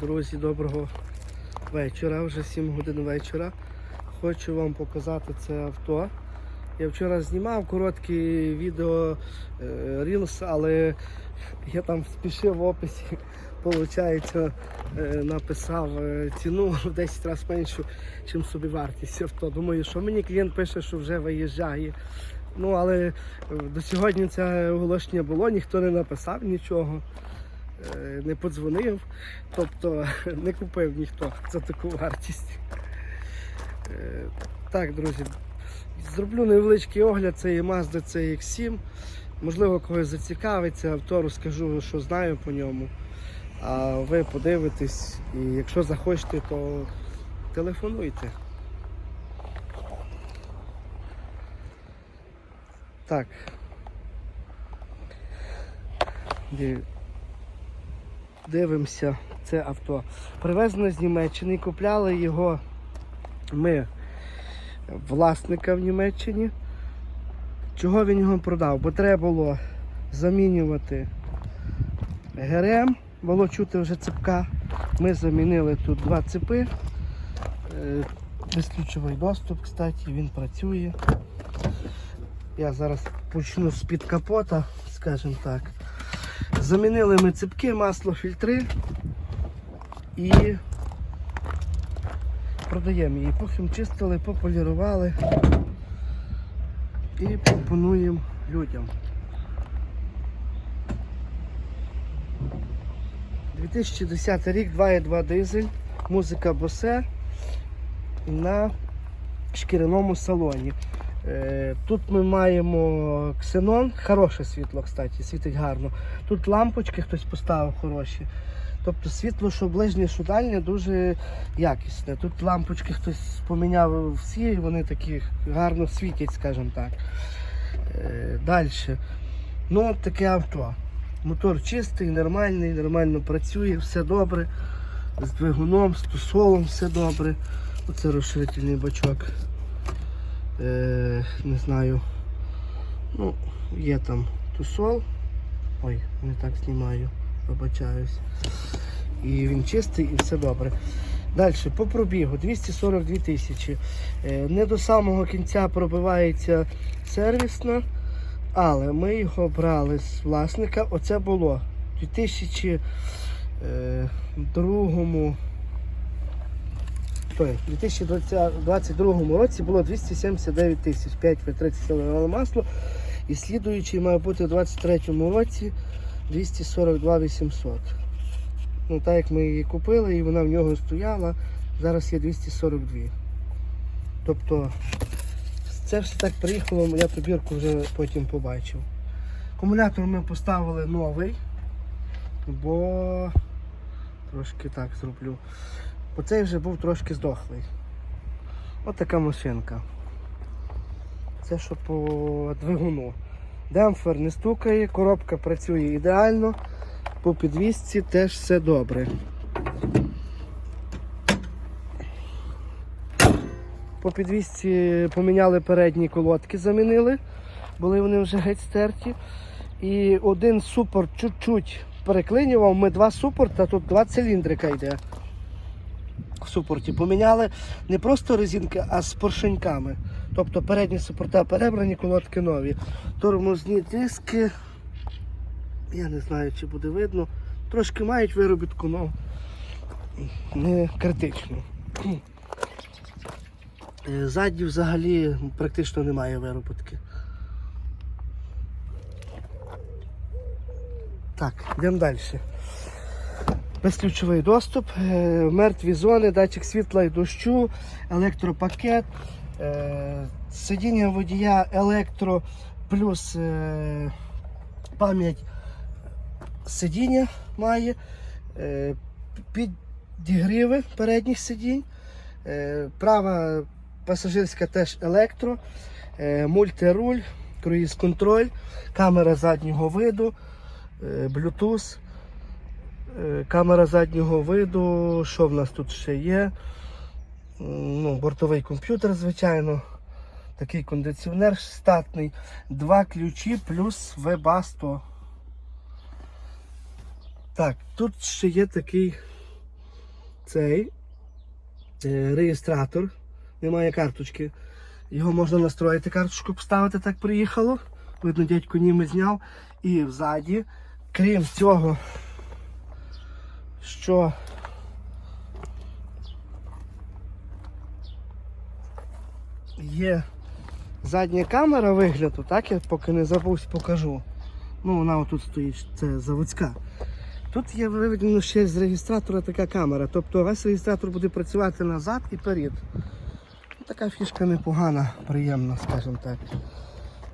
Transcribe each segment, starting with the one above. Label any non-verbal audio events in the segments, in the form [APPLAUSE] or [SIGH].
Друзі, доброго вечора, вже 7 годин вечора. Хочу вам показати це авто. Я вчора знімав коротке відео е, Reels, але я там спішив в описі, виходить, написав е, ціну в 10 разів меншу, ніж собі вартість авто. Думаю, що мені клієнт пише, що вже виїжджає. Ну, але е, до сьогодні це оголошення було, ніхто не написав нічого е, не подзвонив, тобто [LAUGHS] не купив ніхто за таку вартість. Е, Так, друзі, зроблю невеличкий огляд цієї Mazda CX7. Можливо, когось зацікавиться, авто розкажу, що знаю по ньому. А ви подивитесь і якщо захочете, то телефонуйте. Так. Диві- дивимося це авто. Привезено з Німеччини, купляли його ми власника в Німеччині. Чого він його продав? Бо треба було замінювати ГРМ, було чути вже цепка. Ми замінили тут два цепи. Е, Безключовий доступ, кстати, він працює. Я зараз почну з-під капота, скажімо так. Замінили ми цепки, масло, фільтри і продаємо її. Потім чистили, пополірували і пропонуємо людям. 2010 рік, 2,2 дизель, музика Bose на шкіряному салоні. Е, Тут ми маємо ксенон, хороше світло, кстати, світить гарно. Тут лампочки хтось поставив хороші. Тобто світло, що ближнє, що дальнє, дуже якісне. Тут лампочки хтось поміняв всі, вони такі гарно світять, скажімо так. Е, Далі. Ну, таке авто. Мотор чистий, нормальний, нормально працює, все добре. З двигуном, з тусолом все добре. Оце розширительний бачок. Е, не знаю. Ну, є там тусол. Ой, не так знімаю, вибачаюсь. І він чистий і все добре. Далі, по пробігу 242 тисячі. Е, не до самого кінця пробивається сервісна, але ми його брали з власника. Оце було у 2002 Той, у 2022 році було 279 тисяч, 5 в 30 масло. І слідуючий має бути у 2023 році 242 800. Ну, так як ми її купили і вона в нього стояла, зараз є 242. Тобто це все так приїхало, я пробірку вже потім побачив. Акумулятор ми поставили новий, бо трошки так зроблю. Бо цей вже був трошки здохлий. Ось така машинка. Це що по двигуну. Демпфер не стукає, коробка працює ідеально, по підвісці теж все добре. По підвісці поміняли передні колодки, замінили, були вони вже геть стерті. І один супорт чуть-чуть переклинював. Ми два супорта, тут два циліндрика йде в супорті. Поміняли не просто резинки, а з поршеньками. Тобто передні супорта перебрані, колодки нові. Тормозні диски. Я не знаю, чи буде видно. Трошки мають виробітку, але не критично. Е, Ззаді взагалі практично немає виробітки. Так, йдемо далі. Безключовий доступ, е, мертві зони, датчик світла і дощу, електропакет, е, сидіння водія електро плюс е, пам'ять сидіння має, підігріви передніх сидінь, права пасажирська теж електро, мультируль, круїз-контроль, камера заднього виду. Е, Камера заднього виду, що в нас тут ще є? Ну, бортовий комп'ютер, звичайно. Такий кондиціонер статний. Два ключі плюс 100. Так, тут ще є такий цей е, реєстратор, немає карточки. Його можна настроїти, карточку поставити, так приїхало. Видно, дядько німи зняв. І взаді, крім цього, що є задня камера вигляду, так я поки не забувся, покажу. Ну, вона отут стоїть, це заводська. Тут є виведено ще з реєстратора така камера. Тобто весь реєстратор буде працювати назад і перед. Ну, Така фішка непогана, приємна, скажімо так.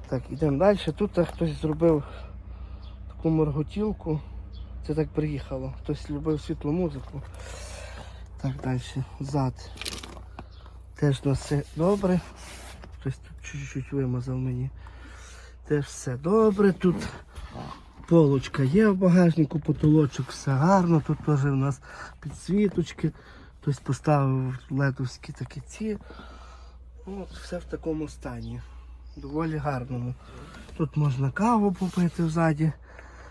Так, йдемо далі. Тут хтось зробив таку морготілку. Це так приїхало. Хтось любив світлу музику. Так, далі. Зад. Теж на все добре. Хтось тут чуть-чуть вимазав мені. Теж все добре. Тут полочка є в багажнику, потолочок, все гарно. Тут теж у нас підсвіточки. Хтось поставив ледовські такі ці. От все в такому стані. Доволі гарному. Тут можна каву попити взаді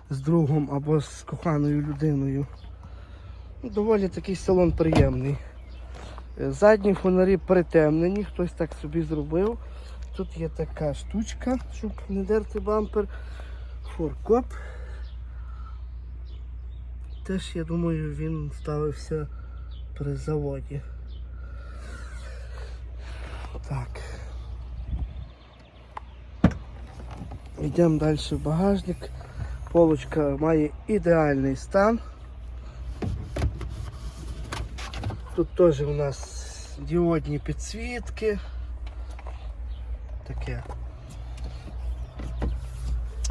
з другом або з коханою людиною. Ну, Доволі такий салон приємний. Е, Задні фонарі притемнені, хтось так собі зробив. Тут є така штучка, щоб не дерти бампер. Форкоп. Теж, я думаю, він ставився при заводі. Так. Йдемо далі в багажник. Полочка має ідеальний стан. Тут теж у нас діодні підсвітки. Таке.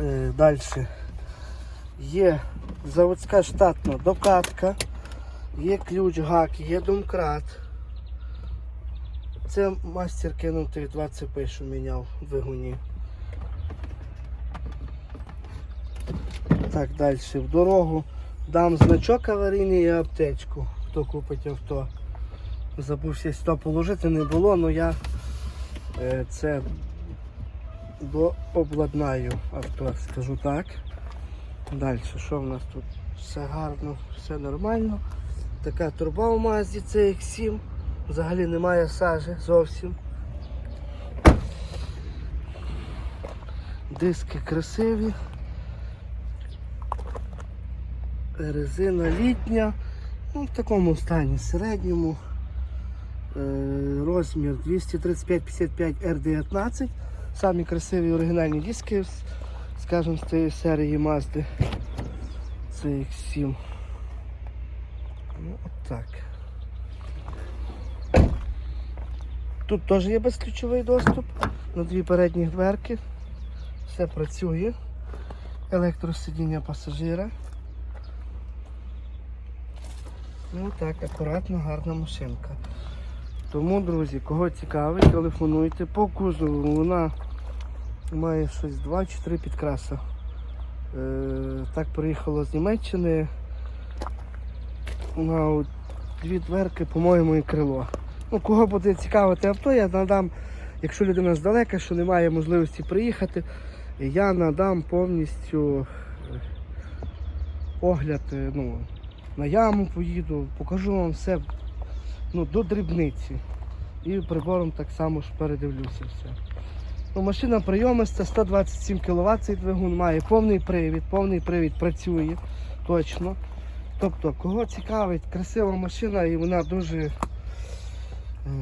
Е, Далі є заводська штатна докатка, є ключ гак, є домкрат. Це мастер кинув тих 2 що міняв в двигуні. Так, далі в дорогу дам значок аварійний і аптечку, хто купить авто. Забувся сюди положити, не було, але я е, це дообладнаю авто, скажу так. Далі, що в нас тут? Все гарно, все нормально. Така турба у Мазді CX7. Взагалі немає сажі зовсім. Диски красиві. Резина літня. Ну, в такому стані середньому. Е, розмір 235-55 R19. Самі красиві оригінальні диски, скажімо, з цієї серії Mazda CX7. Ну, от. Тут теж є безключовий доступ на дві передні дверки. Все працює. Електросидіння пасажира. Ну так, акуратно, гарна машинка. Тому, друзі, кого цікавить, телефонуйте. По кузову вона має щось 2 чи 3 підкраса. Е, так приїхало з Німеччини. На дві дверки, по-моєму, і крило. Ну, кого буде цікавити авто, я надам, якщо людина здалека, що немає можливості приїхати, я надам повністю е, огляд, е, ну, на яму поїду, покажу вам все ну, до дрібниці. І прибором так само ж передивлюся все. Ну, машина прийомиста, 127 кВт цей двигун має повний привід, повний привід працює точно. Тобто, кого цікавить, красива машина і вона дуже е,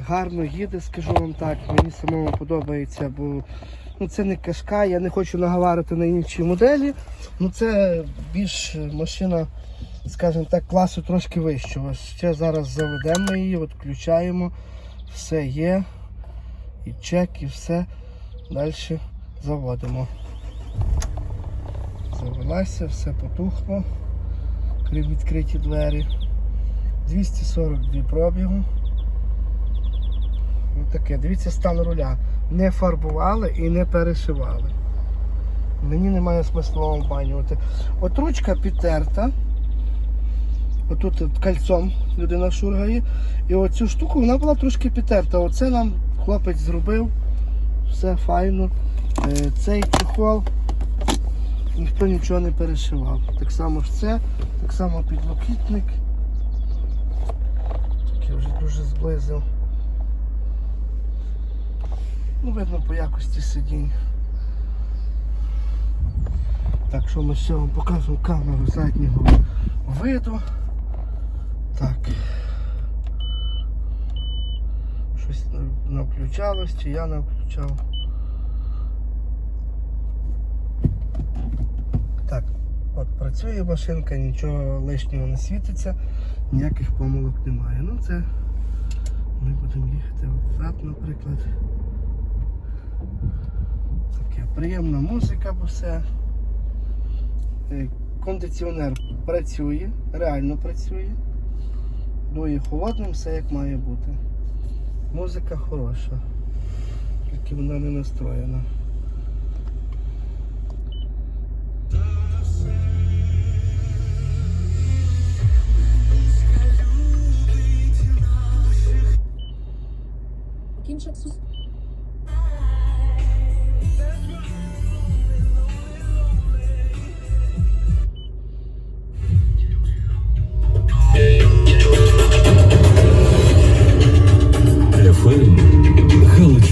гарно їде, скажу вам так. Мені самому подобається, бо ну, це не кашка, я не хочу наговарити на інші моделі. Ну це більш машина, скажімо так, класу трошки вищого. Ще зараз заведемо її, от включаємо, все є. І чек, і все. Далі заводимо. Завелася, все потухло. Крім відкриті двері. 242 пробігу. Ну таке, дивіться стан руля. Не фарбували і не перешивали. Мені немає смислу обманювати. От ручка підтерта. Отут от кольцом людина шургає. І оцю штуку вона була трошки підтерта. Оце нам хлопець зробив. Все файно. Е, Цей чехол ніхто нічого не перешивав. Так само ж це, так само підлокітник. Так я вже дуже зблизив. Ну, видно по якості сидінь. Так, що ми ще вам покажемо камеру заднього виду. Так. Щось на- навключалось, чи я навключав. Так, от працює машинка, нічого лишнього не світиться, ніяких помилок немає. Ну це ми будемо їхати от взад, наприклад. Таке приємна музика, бо все. Е, Кондиціонер працює, реально працює. Дує холодним, все як має бути. Музика хороша, тільки вона не настроєна.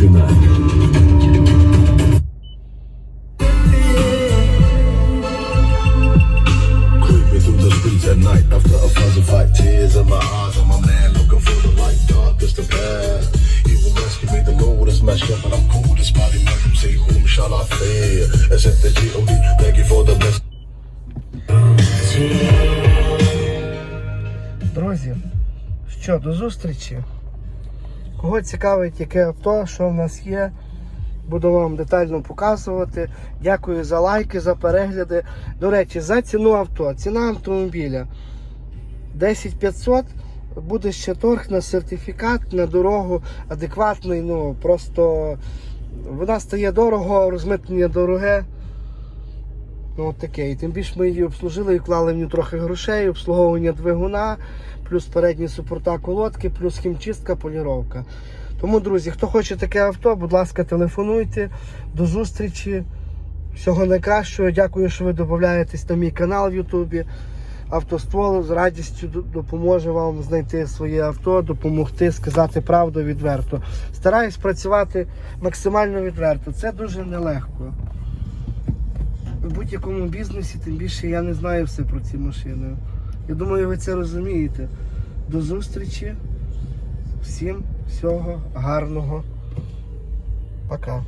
Галичина. Creeping through the streets at night after a fuzzy fight. Tears in my eyes, and my man looking for the light. Dark as the past. He will rescue me. The Lord is messed up, but I'm cool. This body man say, whom shall I fear? Except the G.O.D. Thank you for the blessing. Друзі, що, до зустрічі. Кого цікавить, яке авто, що в нас є, буду вам детально показувати. Дякую за лайки, за перегляди. До речі, за ціну авто. Ціна автомобіля 10500. Буде ще торг на сертифікат, на дорогу адекватний. Ну просто вона стає дорого, розмитнення дороге. Ну, от таке. І тим більше ми її обслужили і вклали в нього трохи грошей, обслуговування двигуна, плюс передні супорта колодки, плюс хімчистка, поліровка. Тому, друзі, хто хоче таке авто, будь ласка, телефонуйте. До зустрічі. Всього найкращого. Дякую, що ви додаєтесь на мій канал в Ютубі. Автоствол з радістю допоможе вам знайти своє авто, допомогти сказати правду відверто. Стараюсь працювати максимально відверто. Це дуже нелегко в будь-якому бізнесі, тим більше я не знаю все про ці машини. Я думаю, ви це розумієте. До зустрічі. Всім всього гарного. Пока.